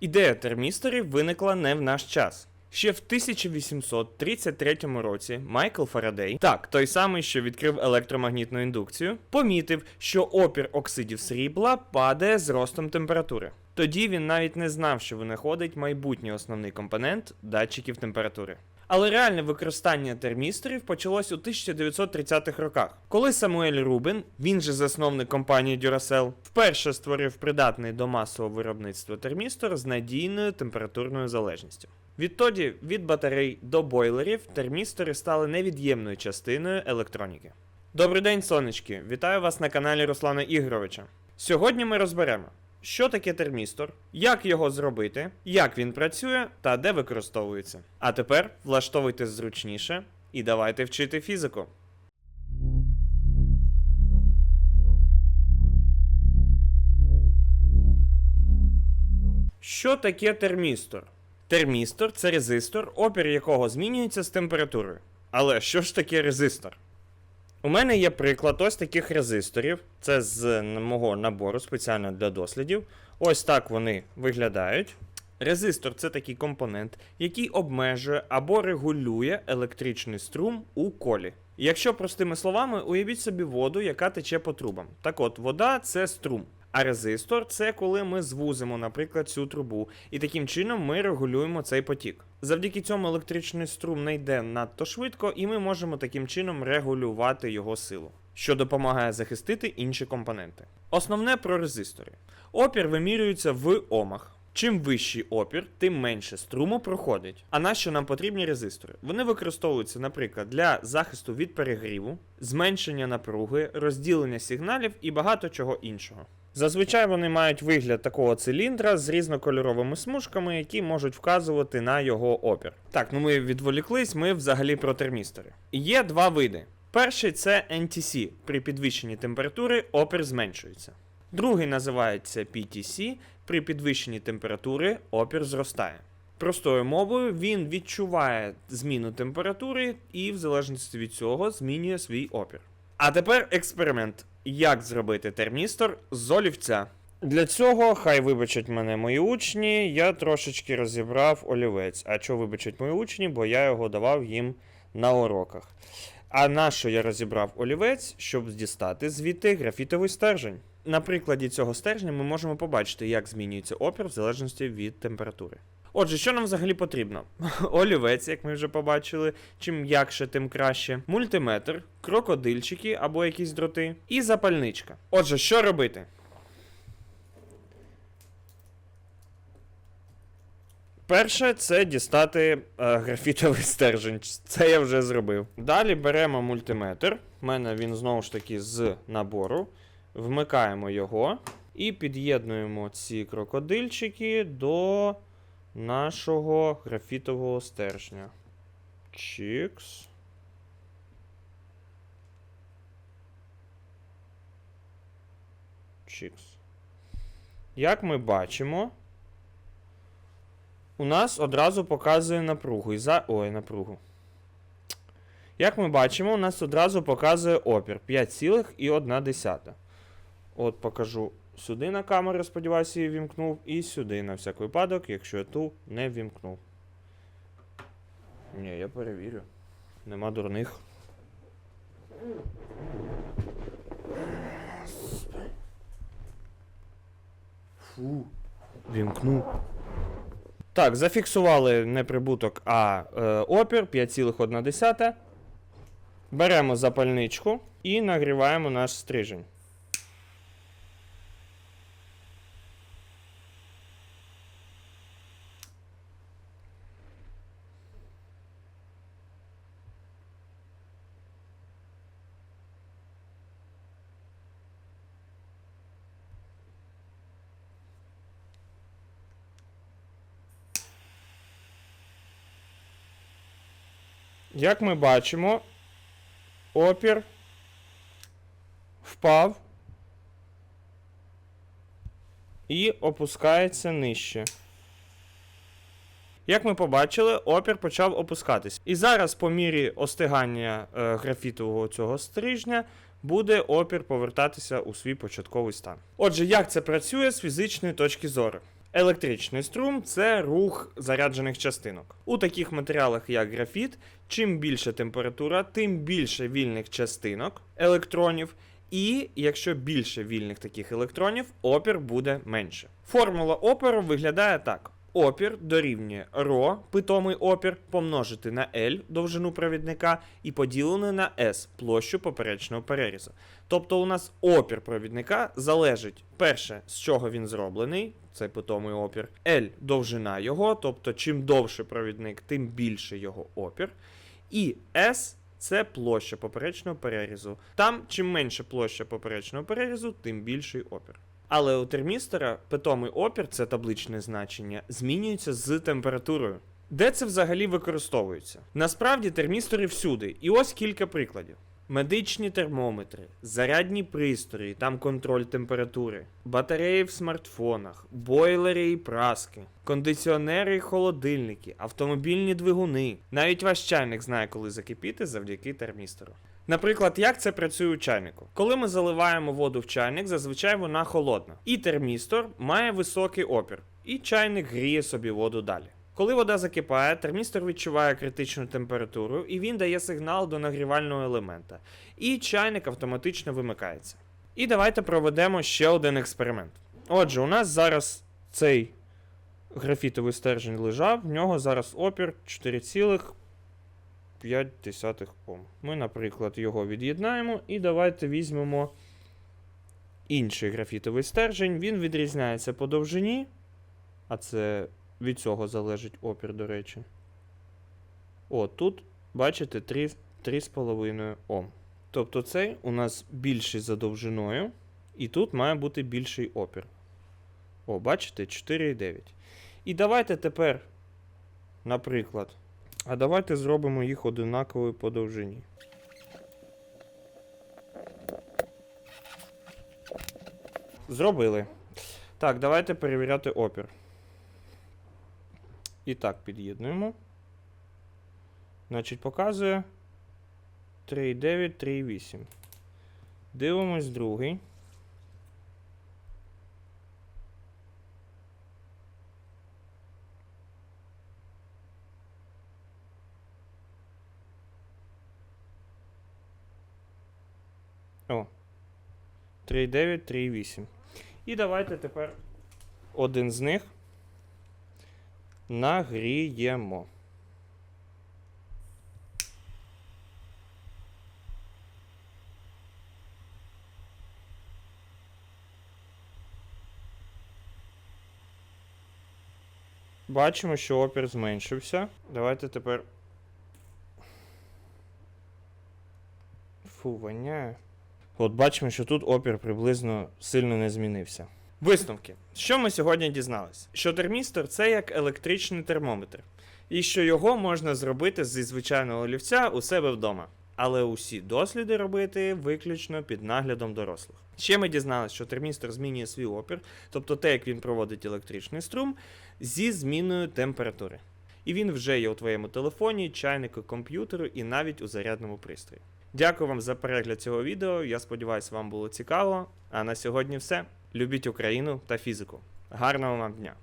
Ідея термісторів виникла не в наш час. Ще в 1833 році Майкл Фарадей, так, той самий, що відкрив електромагнітну індукцію, помітив, що опір оксидів срібла падає з ростом температури. Тоді він навіть не знав, що винаходить майбутній основний компонент датчиків температури. Але реальне використання термісторів почалось у 1930-х роках, коли Самуель Рубен, він же засновник компанії Duracell, вперше створив придатний до масового виробництва термістор з надійною температурною залежністю. Відтоді від батарей до бойлерів термістори стали невід'ємною частиною електроніки. Добрий день, сонечки! Вітаю вас на каналі Руслана Ігоровича. Сьогодні ми розберемо, що таке термістор, як його зробити, як він працює та де використовується. А тепер влаштовуйтесь зручніше і давайте вчити фізику. Що таке термістор? Термістор це резистор, опір якого змінюється з температурою. Але що ж таке резистор? У мене є приклад ось таких резисторів. Це з мого набору спеціально для дослідів. Ось так вони виглядають. Резистор це такий компонент, який обмежує або регулює електричний струм у колі. Якщо простими словами, уявіть собі воду, яка тече по трубам. Так от, вода це струм. А резистор це коли ми звузимо, наприклад, цю трубу, і таким чином ми регулюємо цей потік. Завдяки цьому електричний струм не йде надто швидко, і ми можемо таким чином регулювати його силу, що допомагає захистити інші компоненти. Основне про резистори. Опір вимірюється в омах. Чим вищий опір, тим менше струму проходить. А на що нам потрібні резистори? Вони використовуються, наприклад, для захисту від перегріву, зменшення напруги, розділення сигналів і багато чого іншого. Зазвичай вони мають вигляд такого циліндра з різнокольоровими смужками, які можуть вказувати на його опір. Так, ну ми відволіклись, ми взагалі про термістори. Є два види. Перший це NTC. При підвищенні температури опір зменшується. Другий називається PTC. При підвищенні температури опір зростає. Простою мовою він відчуває зміну температури і, в залежності від цього, змінює свій опір. А тепер експеримент. Як зробити термістор з олівця? Для цього, хай вибачать мене мої учні, я трошечки розібрав олівець. А що вибачать мої учні, бо я його давав їм на уроках. А на що я розібрав олівець, щоб дістати звідти графітовий стержень? На прикладі цього стержня ми можемо побачити, як змінюється опір в залежності від температури. Отже, що нам взагалі потрібно? Олівець, як ми вже побачили, чим м'якше, тим краще. Мультиметр, крокодильчики або якісь дроти, і запальничка. Отже, що робити? Перше це дістати е, графітовий стержень. Це я вже зробив. Далі беремо мультиметр. У мене він знову ж таки з набору. Вмикаємо його і під'єднуємо ці крокодильчики до нашого графітового стержня. Чікс. Чікс. Як ми бачимо, у нас одразу показує напругу. І за... Ой, напругу. Як ми бачимо, у нас одразу показує опір 5,1. От покажу сюди на камеру, сподіваюся, її вімкнув, і сюди на всяк випадок, якщо я ту не вімкнув. Ні, я перевірю. Нема дурних. Фу. Вімкнув. Так, зафіксували не прибуток, а е, опір 5,1. Беремо запальничку і нагріваємо наш стрижень. Як ми бачимо, опір впав і опускається нижче. Як ми побачили, опір почав опускатись. І зараз, по мірі остигання е, графітового цього стрижня, буде опір повертатися у свій початковий стан. Отже, як це працює з фізичної точки зору? Електричний струм це рух заряджених частинок. У таких матеріалах, як графіт, чим більша температура, тим більше вільних частинок електронів. І якщо більше вільних таких електронів, опір буде менше. Формула опору виглядає так: опір дорівнює ρ, питомий опір, помножити на L довжину провідника і поділене на S площу поперечного перерізу. Тобто у нас опір провідника залежить перше, з чого він зроблений, це питомий опір, L довжина його, тобто чим довше провідник, тим більше його опір. І S це площа поперечного перерізу. Там, чим менше площа поперечного перерізу, тим більший опір. Але у термістора питомий опір, це табличне значення, змінюється з температурою. Де це взагалі використовується? Насправді термістори всюди, і ось кілька прикладів. Медичні термометри, зарядні пристрої, там контроль температури, батареї в смартфонах, бойлери і праски, кондиціонери і холодильники, автомобільні двигуни. Навіть ваш чайник знає, коли закипіти завдяки термістору. Наприклад, як це працює у чайнику? Коли ми заливаємо воду в чайник, зазвичай вона холодна. І термістор має високий опір, і чайник гріє собі воду далі. Коли вода закипає, термістор відчуває критичну температуру і він дає сигнал до нагрівального елемента. І чайник автоматично вимикається. І давайте проведемо ще один експеримент. Отже, у нас зараз цей графітовий стержень лежав, в нього зараз опір 4,5 Ом. Ми, наприклад, його від'єднаємо і давайте візьмемо інший графітовий стержень. Він відрізняється по довжині, а це від цього залежить опір, до речі. О, тут, бачите, 3,5 Ом. Тобто цей у нас більший за довжиною, і тут має бути більший опір. О, бачите, 4,9. І давайте тепер, наприклад, а давайте зробимо їх одинаковою по довжині. Зробили. Так, давайте перевіряти опір. І так, під'єднуємо. Значить, показує 3,9, 3,8. Дивимось другий. О. 3,9, 3,8. І давайте тепер один з них нагріємо. Бачимо, що опір зменшився. Давайте тепер. Фу, воняє. От бачимо, що тут опір приблизно сильно не змінився. Висновки. Що ми сьогодні дізналися? Що термістор це як електричний термометр, і що його можна зробити зі звичайного олівця у себе вдома. Але усі досліди робити виключно під наглядом дорослих. Ще ми дізналися, що термістор змінює свій опір, тобто те, як він проводить електричний струм, зі зміною температури. І він вже є у твоєму телефоні, чайнику, комп'ютеру і навіть у зарядному пристрої. Дякую вам за перегляд цього відео. Я сподіваюся, вам було цікаво. А на сьогодні все. Любіть Україну та фізику. Гарного вам дня!